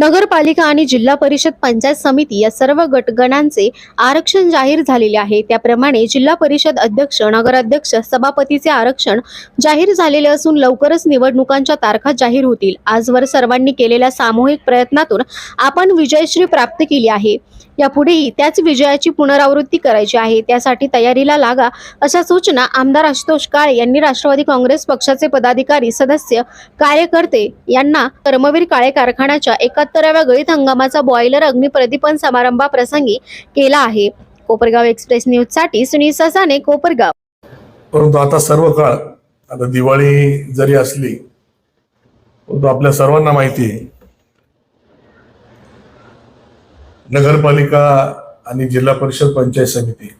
नगरपालिका आणि जिल्हा परिषद पंचायत समिती या सर्व गटगणांचे आरक्षण जाहीर झालेले आहे. त्याप्रमाणे जिल्हा परिषद अध्यक्ष नगराध्यक्ष सभापतीचे आरक्षण जाहीर झालेले असून लवकरच निवडणुकांच्या तारखा जाहीर होतील. आजवर सर्वांनी केलेल्या सामूहिक प्रयत्नातून आपण विजयश्री प्राप्त केली आहे. यापुढेही त्याच विजयाची पुनरावृत्ती करायची आहे. त्यासाठी तयारीला लागा अशा सूचना आमदार आशुतोष काळे यांनी राष्ट्रवादी काँग्रेस पक्षाचे पदाधिकारी सदस्य कार्यकर्ते यांना कर्मवीर काळे कारखान्याच्या एका एकाहत्तराव्या गळीत हंगामाचा बॉयलर अग्निप्रदीपन समारंभाप्रसंगी केला आहे. कोपरगाव एक्सप्रेस न्यूजसाठी सुनील ससाने कोपरगाव. परंतु आता सर्व काळ आता दिवाळी जरी असली परंतु आपल्या सर्वांना माहिती आहे नगरपालिका आणि जिल्हा परिषद पंचायत समिती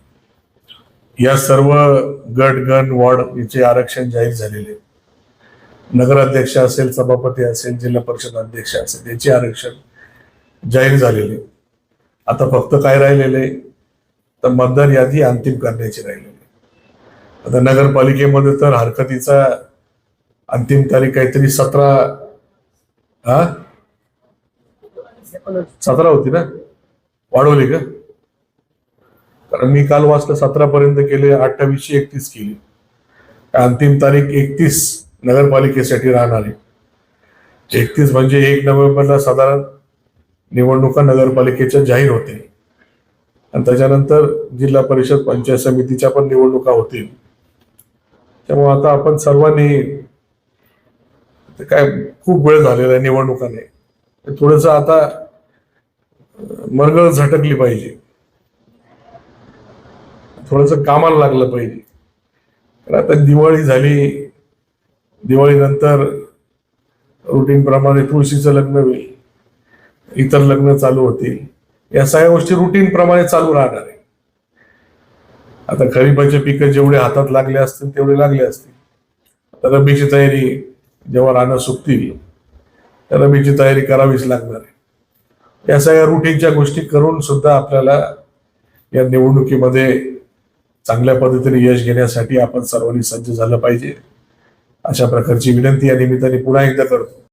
या सर्व गट गण वॉर्ड याचे आरक्षण जाहीर झालेले नगराध्यक्ष असेल सभापती असेल जिल्हा परिषद अध्यक्ष असेल याचे आरक्षण जाहीर झालेले आता फक्त काय राहिलेले तर मतदार यादी अंतिम करण्याची राहिलेली आता नगरपालिकेमध्ये तर हरकतीचा अंतिम तारीख काहीतरी सतरा हा? सतरा होती ना? वाढवली का? कारण मी काल वाचलं सतरा पर्यंत केले अठ्ठावीसशे एकतीस केली. अंतिम तारीख एकतीस नगरपालिकेसाठी राहणार. आहे एकतीस म्हणजे एक नोव्हेंबरला साधारण निवडणुका नगरपालिकेच्या जाहीर होतील. आणि त्याच्यानंतर जिल्हा परिषद पंचायत समितीच्या पण निवडणुका होतील. त्यामुळे आता आपण सर्वांनी काय खूप वेळ झालेला आहे निवडणुकाने. थोडस आता मरगळ झटकली पाहिजे. थोडस कामाला लागलं पाहिजे. आता दिवाळी झाली दिवाळीनंतर रुटीन प्रमाणे तुळशीचं लग्न होईल इतर लग्न चालू होतील या सगळ्या गोष्टी रुटीन प्रमाणे चालू राहणार आहे. आता खरीपाचे पिकं जेवढे हातात लागले असतील तेवढे लागले असतील. आता रब्बीची तयारी जेव्हा रानं सुकतील तर रब्बीची तयारी करावीच लागणार आहे. या सगळ्या रुटीनच्या गोष्टी करून सुद्धा आपल्याला या निवडणुकीमध्ये चांगल्या पद्धतीने यश घेण्यासाठी आपण सर्वांनी सज्ज झालं पाहिजे. अशा प्रकारची विनंती या निमित्ताने पुन्हा एकदा करतो.